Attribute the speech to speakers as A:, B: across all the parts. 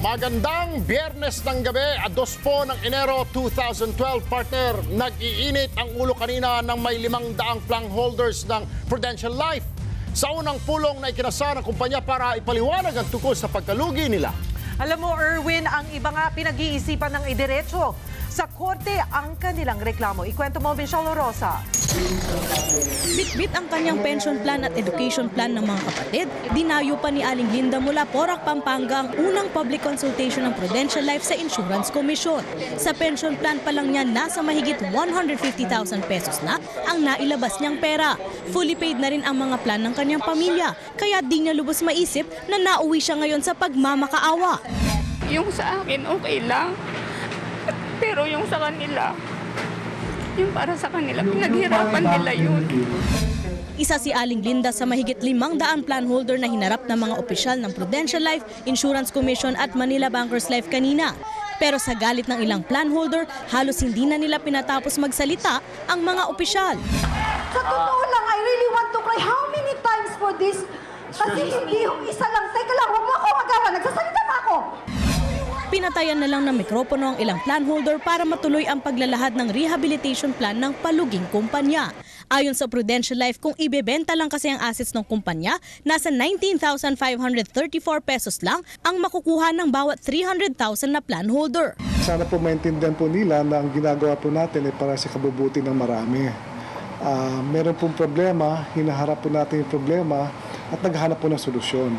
A: Magandang biyernes ng gabi at dos po ng Enero 2012 partner. Nag-iinit ang ulo kanina ng may limang daang plank holders ng Prudential Life. Sa unang pulong na ikinasa ng kumpanya para ipaliwanag ang tungkol sa pagkalugi nila.
B: Alam mo, Erwin, ang iba nga pinag-iisipan ng idiretso. Sa korte ang kanilang reklamo. Ikwento mo, Michelle Rosa.
C: Bitbit ang kanyang pension plan at education plan ng mga kapatid. Dinayo pa ni Aling Linda mula Porac, Pampanga ang unang public consultation ng Prudential Life sa Insurance Commission. Sa pension plan pa lang niya, nasa mahigit 150,000 pesos na ang nailabas niyang pera. Fully paid na rin ang mga plan ng kanyang pamilya, kaya di niya lubos maisip na nauwi siya ngayon sa pagmamakaawa.
D: Yung sa akin, okay lang. Pero yung sa kanila, yung para sa kanila, pinaghirapan nila yun.
C: Isa si Aling Linda sa mahigit limang daan plan holder na hinarap ng mga opisyal ng Prudential Life, Insurance Commission at Manila Bankers Life kanina. Pero sa galit ng ilang plan holder, halos hindi na nila pinatapos magsalita ang mga opisyal.
E: Sa totoo lang, I really want to cry. How many times for this? Kasi hindi yung isa lang. Teka lang, huwag
C: Pinatayan na lang ng mikropono ang ilang plan holder para matuloy ang paglalahad ng rehabilitation plan ng paluging kumpanya. Ayon sa Prudential Life, kung ibebenta lang kasi ang assets ng kumpanya, nasa 19,534 pesos lang ang makukuha ng bawat 300,000 na plan holder.
F: Sana po maintindihan po nila na ang ginagawa po natin ay para sa kabubuti ng marami. Ah, meron pong problema, hinaharap po natin yung problema at naghahanap po ng solusyon.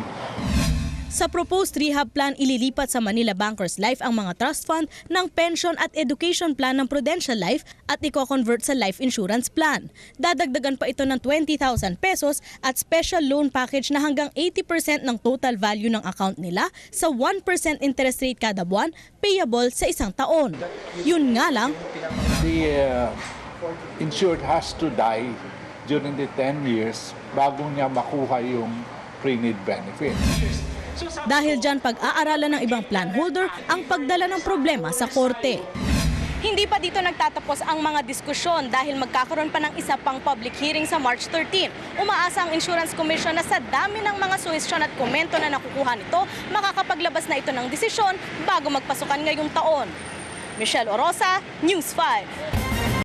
C: Sa proposed rehab plan, ililipat sa Manila Bankers Life ang mga trust fund ng pension at education plan ng Prudential Life at iko-convert sa life insurance plan. Dadagdagan pa ito ng 20,000 pesos at special loan package na hanggang 80% ng total value ng account nila sa 1% interest rate kada buwan payable sa isang taon. Yun nga lang,
G: the uh, insured has to die during the 10 years bago niya makuha yung pre-need benefit.
C: Dahil dyan pag-aaralan ng ibang plan holder ang pagdala ng problema sa korte. Hindi pa dito nagtatapos ang mga diskusyon dahil magkakaroon pa ng isa pang public hearing sa March 13. Umaasa ang Insurance Commission na sa dami ng mga suwestyon at komento na nakukuha nito, makakapaglabas na ito ng desisyon bago magpasukan ngayong taon. Michelle Orosa, News 5.